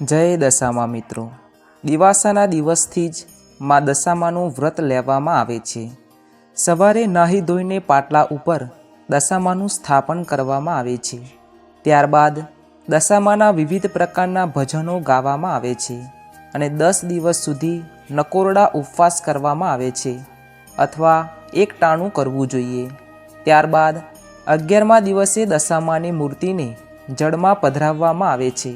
જય દશામાં મિત્રો. દિવાસાના દિવસથી જ મા દશામાનું વ્રત લેવામાં આવે છે. સવારે નાહી ધોઈને પાટલા ઉપર દશામાનું સ્થાપન કરવામાં આવે છે. ત્યારબાદ દશામાના વિવિધ પ્રકારના ભજનો ગાવામાં આવે છે અને દસ દિવસ સુધી નકોરડા ઉપવાસ કરવામાં આવે છે અથવા એક ટાણું કરવું જોઈએ. ત્યારબાદ અગિયારમા દિવસે દશામાની મૂર્તિને જળમાં પધરાવવામાં આવે છે.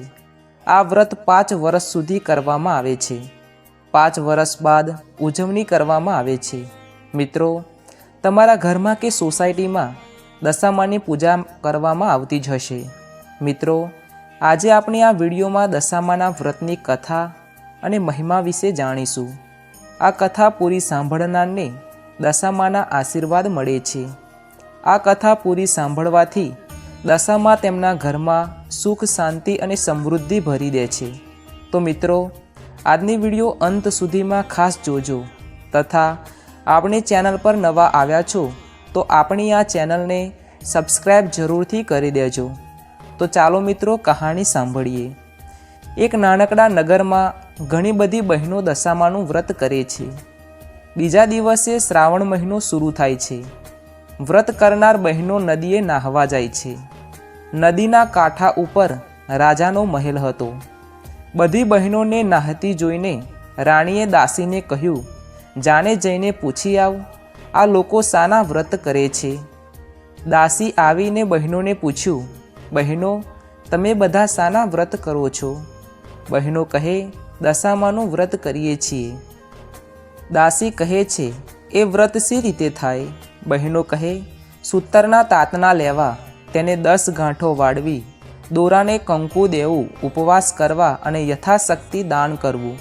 આ વ્રત પાંચ વર્ષ સુધી કરવામાં આવે છે. પાંચ વર્ષ બાદ ઉજવણી કરવામાં આવે છે. મિત્રો, તમારા ઘરમાં કે સોસાયટીમાં દશામાની પૂજા કરવામાં આવતી જ હશે. મિત્રો, આજે આપણે આ વિડીયોમાં દશામાના વ્રતની કથા અને મહિમા વિશે જાણીશું. આ કથા પૂરી સાંભળનારને દશામાના આશીર્વાદ મળે છે. આ કથા પૂરી સાંભળવાથી દશામાં તેમના ઘરમાં સુખ, શાંતિ અને સમૃદ્ધિ ભરી દે છે. તો મિત્રો, આજની વીડિયો અંત સુધીમાં ખાસ જોજો. તથા આપણી ચેનલ પર નવા આવ્યા છો, તો આપણી આ ચેનલને સબસ્ક્રાઈબ જરૂરથી કરી દેજો. તો ચાલો મિત્રો કહાણી સાંભળીએ. એક નાનકડા નગરમાં ઘણી બધી બહેનો દશામાનું વ્રત કરે છે. બીજા દિવસે શ્રાવણ મહિનો શરૂ થાય છે. વ્રત કરનાર બહેનો નદીએ નાહવા જાય છે. નદીના કાંઠા ઉપર રાજાનો મહેલ હતો. બધી બહેનોને નાહતી જોઈને રાણીએ દાસીને કહ્યું જાણે જઈને પૂછી આવ, આ લોકો શાના વ્રત કરે છે. દાસી આવીને બહેનોને પૂછ્યું, બહેનો, તમે બધા શાના વ્રત કરો છો? બહેનો કહે, દશામાનું વ્રત કરીએ છીએ. દાસી કહે છે એ વ્રત સી રીતે થાય? બહેનો કહે, સૂતરના તાતના લેવા, તેને દસ ગાંઠો વાળવી, દોરાને કંકુ દેવું, ઉપવાસ કરવા અને યથાશક્તિ દાન કરવું.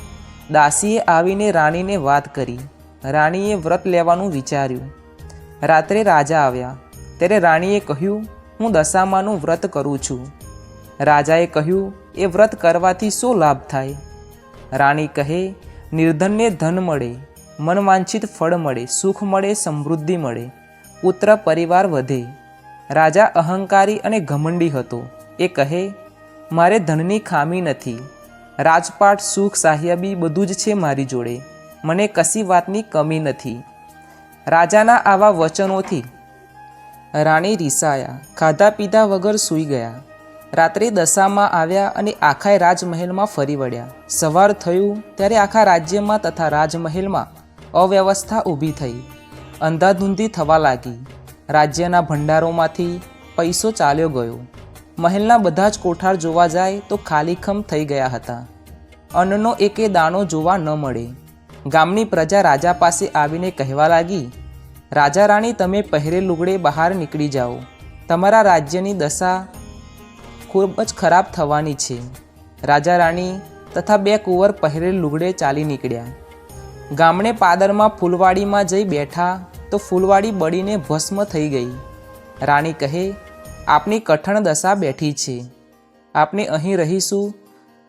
દાસીએ આવીને રાણીને વાત કરી. રાણીએ વ્રત લેવાનું વિચાર્યું. રાત્રે રાજા આવ્યા. ત્યારે રાણીએ કહ્યું, હું દશામાનું વ્રત કરું છું. રાજાએ કહ્યું, એ વ્રત કરવાથી શું લાભ થાય? રાણી કહે, નિર્ધનને ધન મળે મનવાંછિત ફળ મળે, સુખ મળે, સમૃદ્ધિ મળે. પુત્ર પરિવાર વધે. રાજા અહંકારી અને ઘમંડી હતો. એ કહે, મારે ધનની ખામી નથી. રાજપાટ, સુખ, સાહ્યબી બધું જ છે મારી જોડે. મને કશી વાતની કમી નથી. રાજાના આવા વચનોથી રાણી રિસાયા ખાધા પીધા વગર સૂઈ ગયા. રાત્રે દશામાં આવ્યા અને આખાય રાજમહેલમાં ફરી વળ્યા. સવાર થયું ત્યારે આખા રાજ્યમાં તથા રાજમહેલમાં અવ્યવસ્થા ઊભી થઈ. અંધાધૂંધી થવા લાગી. રાજ્યના ભંડારોમાંથી પૈસો ચાલ્યો ગયો. મહેલના બધા જ કોઠાર જોવા જાય તો ખાલીખમ થઈ ગયા હતા. અન્નનો એકે દાણો જોવા ન મળે. ગામની પ્રજા રાજા પાસે આવીને કહેવા લાગી, રાજા રાણી, તમે પહેરે લુગડે બહાર નીકળી જાઓ. તમારા રાજ્યની દશા ખૂબ જ ખરાબ થવાની છે. રાજા રાણી તથા બે કુંવર પહેરેલ લુગડે ચાલી નીકળ્યા. ગામડે પાદરમાં ફૂલવાડીમાં જઈ બેઠા તો ફૂલવાડી બળીને ભસ્મ થઈ ગઈ. રાણી કહે, આપની કઠણ દશા બેઠી છે. આપણે અહીં રહીશું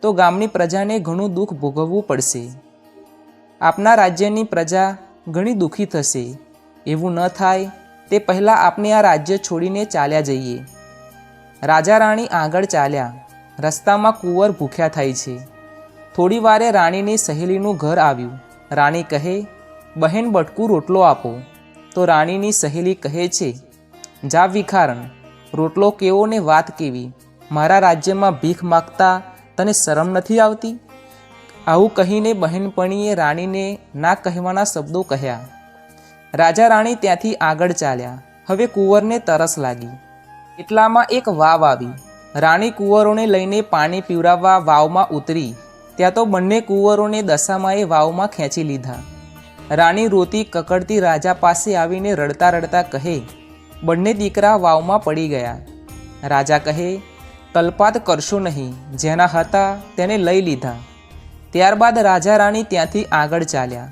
તો ગામની પ્રજાને ઘણું દુઃખ ભોગવવું પડશે. આપના રાજ્યની પ્રજા ઘણી દુઃખી થશે. એવું ન થાય તે પહેલાં આપણે આ રાજ્ય છોડીને ચાલ્યા જઈએ. રાજા રાણી આગળ ચાલ્યા. રસ્તામાં કુંવર ભૂખ્યા થાય છે. થોડી વારે રાણીની સહેલીનું ઘર આવ્યું. રાણી કહે, બહેન, બટકું રોટલો આપો. તો રાણીની સહેલી કહે છે, જા વિખારણ રોટલો કેવો ને વાત કેવી? મારા રાજ્યમાં ભીખ માગતા તને શરમ નથી આવતી? આવું કહીને બહેનપણીએ રાણીને ના કહેવાના શબ્દો કહ્યા. રાજા રાણી ત્યાંથી આગળ ચાલ્યા. હવે કુંવરને તરસ લાગી. એટલામાં એક વાવ આવી. રાણી કુંવરોને લઈને પાણી પીવડાવવા વાવમાં ઉતરી. ત્યાં તો બંને કુંવરોને દશામાએ વાવમાં ખેંચી લીધા. રાણી રોતી કકડતી રાજા પાસે આવીને રડતા રડતા કહે, બંને દીકરા વાવમાં પડી ગયા. રાજા કહે, તલપાત કરશો નહીં, જેના હતા તેને લઈ લીધા. ત્યારબાદ રાજા રાણી ત્યાંથી આગળ ચાલ્યા.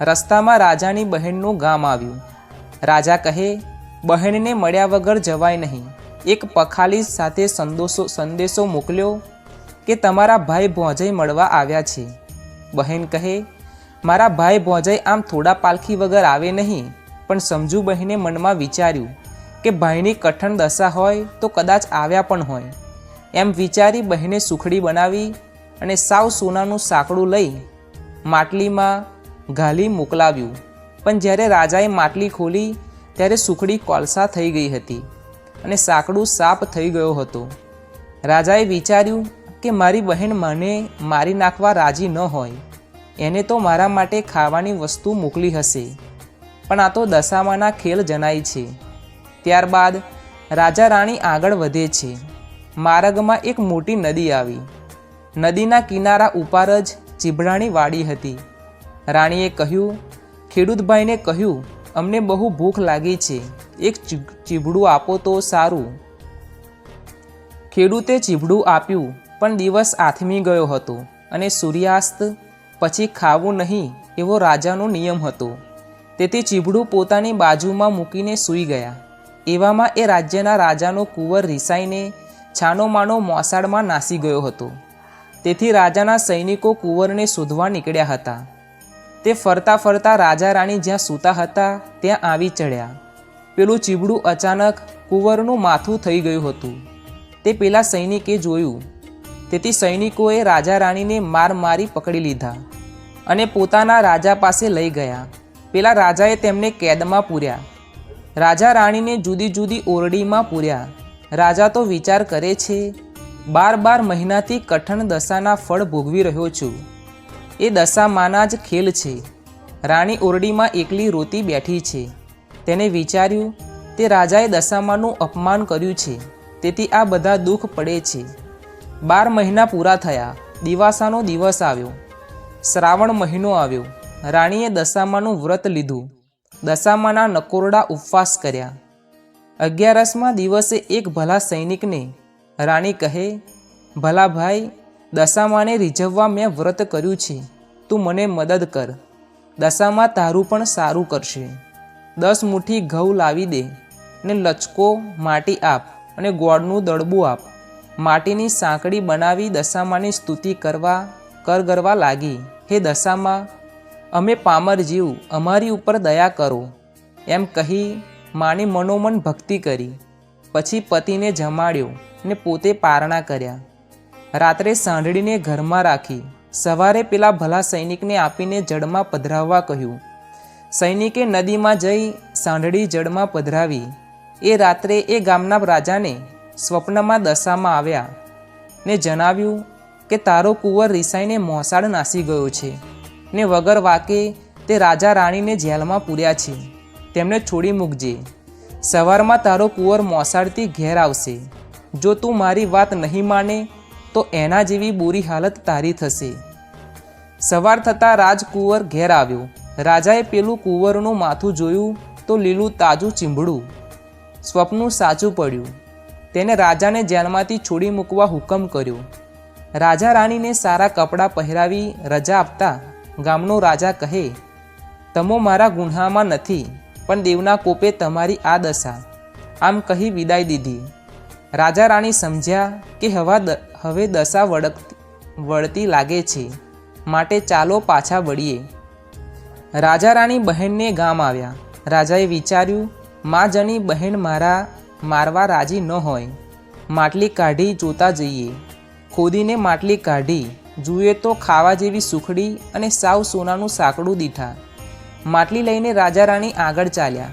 રસ્તામાં રાજાની બહેનનું ગામ આવ્યું. રાજા કહે, બહેનને મળ્યા વગર જવાય નહીં. એક પખાલી સાથે સંદોશો સંદેશો મોકલ્યો કે તમારા ભાઈ ભોંજઈ મળવા આવ્યા છે. બહેન કહે, મારા ભાઈ ભોંજઈ આમ થોડા પાલખી વગર આવે નહીં. પણ સમજુ બહેને મનમાં વિચાર્યું કે ભાઈની કઠણ દશા હોય તો કદાચ આવ્યા પણ હોય. એમ વિચારી બહેને સુખડી બનાવી અને સાવ સોનાનું સાંકડું લઈ માટલીમાં ઘાલી મોકલાવ્યું. પણ જ્યારે રાજાએ માટલી ખોલી, ત્યારે સુખડી કોલસા થઈ ગઈ હતી અને સાંકડું સાપ થઈ ગયો હતો. રાજાએ વિચાર્યું કે મારી બહેન મને મારી નાખવા રાજી ન હોય. એને તો મારા માટે ખાવાની વસ્તુ મોકલી હશે. પણ આ તો દશામાના ખેલ જણાય છે. ત્યારબાદ રાજા રાણી આગળ વધે છે. માર્ગમાં એક મોટી નદી આવી. નદીના કિનારા ઉપર જ ચીભડાની વાડી હતી. રાણીએ કહ્યું, ખેડૂતભાઈને કહ્યું, અમને બહુ ભૂખ લાગી છે. એક ચીભડું આપો તો સારું. ખેડૂતે ચીભડું આપ્યું. પણ દિવસ આથમી ગયો હતો અને સૂર્યાસ્ત પછી ખાવું નહીં એવો રાજાનો નિયમ હતો. તેથી ચીભડું પોતાની બાજુમાં મૂકીને સૂઈ ગયા. એવામાં એ રાજ્યના રાજાનો કુંવર રિસાઈને છાનો માનો મોસાળમાં નાસી ગયો હતો. તેથી રાજાના સૈનિકો કુંવરને શોધવા નીકળ્યા હતા. તે ફરતા ફરતા રાજા રાણી જ્યાં સૂતા હતા ત્યાં આવી ચડ્યા. પેલું ચીબડું અચાનક કુંવરનું માથું થઈ ગયું હતું. તે પેલા સૈનિકે જોયું તેથી સૈનિકોએ રાજા રાણીને માર મારી પકડી લીધા અને પોતાના રાજા પાસે લઈ ગયા. પેલા રાજાએ તેમને કેદમાં પૂર્યા. રાજા રાણીને જુદી જુદી ઓરડીમાં પૂર્યા. રાજા તો વિચાર કરે છે, બાર બાર મહિનાથી કઠણ દશાના ફળ ભોગવી રહ્યો છું. એ દશામાના જ ખેલ છે. રાણી ઓરડીમાં એકલી રોતી બેઠી છે. તેને વિચાર્યું, તે રાજાએ દશામાનું અપમાન કર્યું છે. તેથી આ બધા દુઃખ પડે છે. બાર મહિના પૂરા થયા, દિવાસાનો દિવસ આવ્યો. શ્રાવણ મહિનો આવ્યો. રાણીએ દશામાનું વ્રત લીધું. દશામાના નકોરડા ઉપવાસ કર્યા. અગિયારસમાં દિવસે એક ભલા સૈનિકને રાણી કહે, ભલા ભાઈ, દશામાને રીઝવવા મેં વ્રત કર્યું છે. તું મને મદદ કર. દશામાં તારું પણ સારું કરશે. દસ મુઠ્ઠી ઘઉં લાવી દે ને લચકો માટી આપ અને ગોળનું દડબું આપ. માટીની સાંકડી બનાવી દશામાની સ્તુતિ કરવા કરગરવા લાગી. હે દશામાં, અમે પામર જીવ, અમારી ઉપર દયા કરો. એમ કહી માની મનોમન ભક્તિ કરી. પછી પતિને જમાડ્યો ને પોતે પારણા કર્યા. રાત્રે સાંઢળીને ઘરમાં રાખી. સવારે પેલા ભલા સૈનિકને આપીને જળમાં પધરાવવા કહ્યું. સૈનિકે નદીમાં જઈ સાંઢળી જળમાં પધરાવી. એ રાત્રે એ ગામના રાજાને સ્વપ્નમાં દશામાં આવ્યા ને જણાવ્યું કે તારો કુંવર રિસાઈને મોસાળ નાસી ગયો છે ને વગર વાકે તે રાજા રાણીને જેલમાં પૂર્યા છે. તેમને છોડી મૂકજે. સવારમાં તારો કુંવર મોસાળથી ઘેર આવશે. જો તું મારી વાત નહીં માને, તો એના જેવી બુરી હાલત તારી થશે. સવાર થતાં રાજકુંવર ઘેર આવ્યો. રાજાએ પેલું કુંવરનું માથું જોયું તો લીલું તાજું ચીંભડું સ્વપ્નું સાચું પડ્યું. તેને રાજાને જેલમાંથી છોડી મૂકવા હુકમ કર્યો. રાજા રાણીને સારા કપડાં પહેરાવી રજા આપતા ગામનો રાજા કહે, તમો મારા ગુન્હામાં નથી, પણ દેવના કોપે તમારી આ દશા. આમ કહી વિદાય દીધી. રાજા રાણી સમજ્યા કે હવા દ- હવે દશા વળગતી, વળતી લાગે છે. માટે ચાલો પાછા વળીએ. રાજા રાણી બહેનને ગામ આવ્યા. રાજાએ વિચાર્યું, મા જની બહેન મારા મારવા રાજી ન હોય. માટલી કાઢી જોતા જઈએ. ખોદીને માટલી કાઢી. જુએ તો ખાવા જેવી સુખડી અને સાવ સોનાનું સાંકડું દીઠા. માટલી લઈને રાજા રાણી આગળ ચાલ્યા.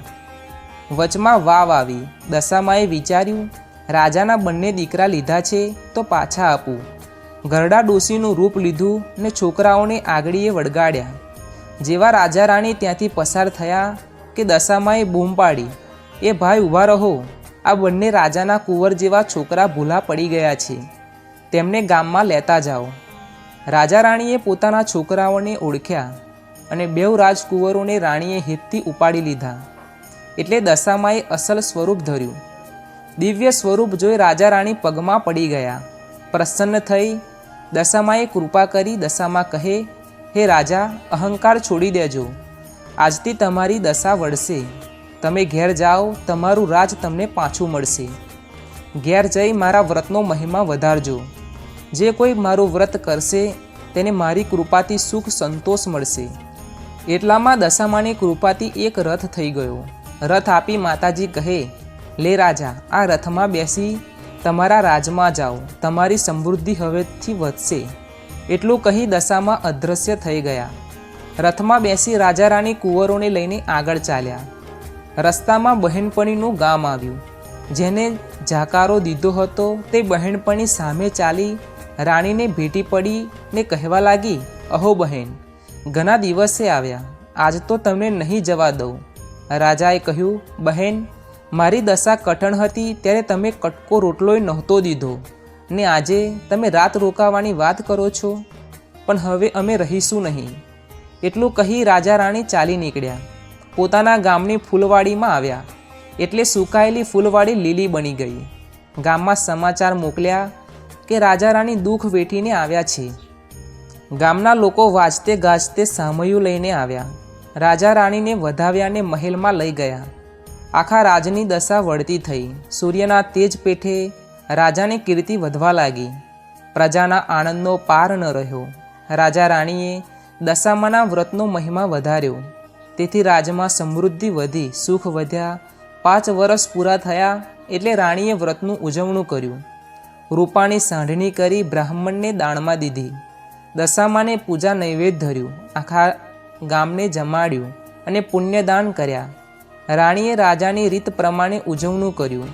વચમાં વાવ આવી. દશામાએ વિચાર્યું, રાજાના બંને દીકરા લીધા છે તો પાછા આપું. ઘરડા ડોસીનું રૂપ લીધું ને છોકરાઓને આગળીએ વળગાડ્યા. જેવા રાજા રાણી ત્યાંથી પસાર થયા કે દશામાએ બૂમ પાડી, એ ભાઈ ઊભા રહો. આ બંને રાજાના કુંવર જેવા છોકરા ભૂલા પડી ગયા છે. તેમને ગામમાં લેતા જાઓ. રાજા રાણીએ પોતાના છોકરાઓને ઓળખ્યા અને બેઉ રાજકુંવરોને રાણીએ હિતથી ઉપાડી લીધા. એટલે દશામાએ અસલ સ્વરૂપ ધર્યું. દિવ્ય સ્વરૂપ જોઈ રાજા રાણી પગમાં પડી ગયા. પ્રસન્ન થઈ, દશામાએ કૃપા કરી દશામાં કહે, હે રાજા, અહંકાર છોડી દેજો. આજથી તમારી દશા વળશે. તમે ઘેર જાઓ, તમારું રાજ તમને પાછું મળશે. ઘેર જઈ મારા વ્રતનો મહિમા વધારજો. જે કોઈ મારું વ્રત કરશે, તેને મારી કૃપાથી સુખ સંતોષ મળશે. એટલામાં દશામાની કૃપાથી એક રથ થઈ ગયો. રથ આપી માતાજી કહે, લે રાજા, આ રથમાં બેસી તમારા રાજમાં જાઓ. તમારી સમૃદ્ધિ હવેથી વધશે. એટલું કહી દશામાં અદૃશ્ય થઈ ગયા. રથમાં બેસી રાજા રાણી કુંવરોને લઈને આગળ ચાલ્યા. રસ્તામાં બહેનપણીનું ગામ આવ્યું. જેને જાકારો દીધો હતો તે બહેનપણી સામે ચાલી રાણીને ભેટી પડી ને કહેવા લાગી, અહો બહેન, ઘણા દિવસે આવ્યા. આજ તો તમને નહીં જવા દઉં. રાજાએ કહ્યું, બહેન, મારી દશા કઠણ હતી ત્યારે તમે કટકો રોટલોય નહોતો દીધો. ને આજે તમે રાત રોકાવાની વાત કરો છો. પણ હવે અમે રહીશું નહીં. એટલું કહી રાજા રાણી ચાલી નીકળ્યા. પોતાના ગામની ફૂલવાડીમાં આવ્યા. એટલે સુકાયેલી ફૂલવાડી લીલી બની ગઈ. ગામમાં સમાચાર મોકલ્યા કે રાજા રાણી દુઃખ વેઠીને આવ્યા છે. ગામના લોકો વાજતે ગાજતે સામયું લઈને આવ્યા. રાજા રાણીને વધાવ્યાને મહેલમાં લઈ ગયા. આખા રાજની દશા વળતી થઈ. સૂર્યના તેજ પેઠે રાજાની કીર્તિ વધવા લાગી. પ્રજાના આનંદનો પાર ન રહ્યો. રાજા રાણીએ દશામાના વ્રતનો મહિમા વધાર્યો. તેથી રાજમાં સમૃદ્ધિ વધી, સુખ વધ્યા. પાંચ વર્ષ પૂરા થયા એટલે રાણીએ વ્રતનું ઉજવણું કર્યું. રૂપાની સાંઢણી કરી બ્રાહ્મણને દાણમાં દીધી. દશામાને પૂજા નૈવેદ્ય ધર્યું. આખા ગામને જમાડ્યું અને પુણ્યદાન કર્યા. રાણીએ રાજાની રીત પ્રમાણે ઉજવણું કર્યું.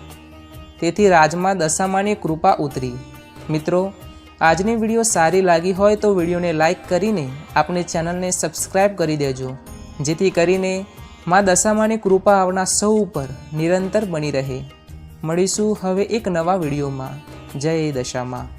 તેથી રાજમાં દશામાની કૃપા ઉતરી. મિત્રો, આજની વીડિયો સારી લાગી હોય તો વિડીયોને લાઈક કરીને આપણી ચેનલને સબસ્ક્રાઈબ કરી દેજો. જેથી કરીને મા દશામાની કૃપા આવના સૌ ઉપર નિરંતર બની રહે. મળીશું હવે એક નવા વિડીયોમાં. જય દશામાં.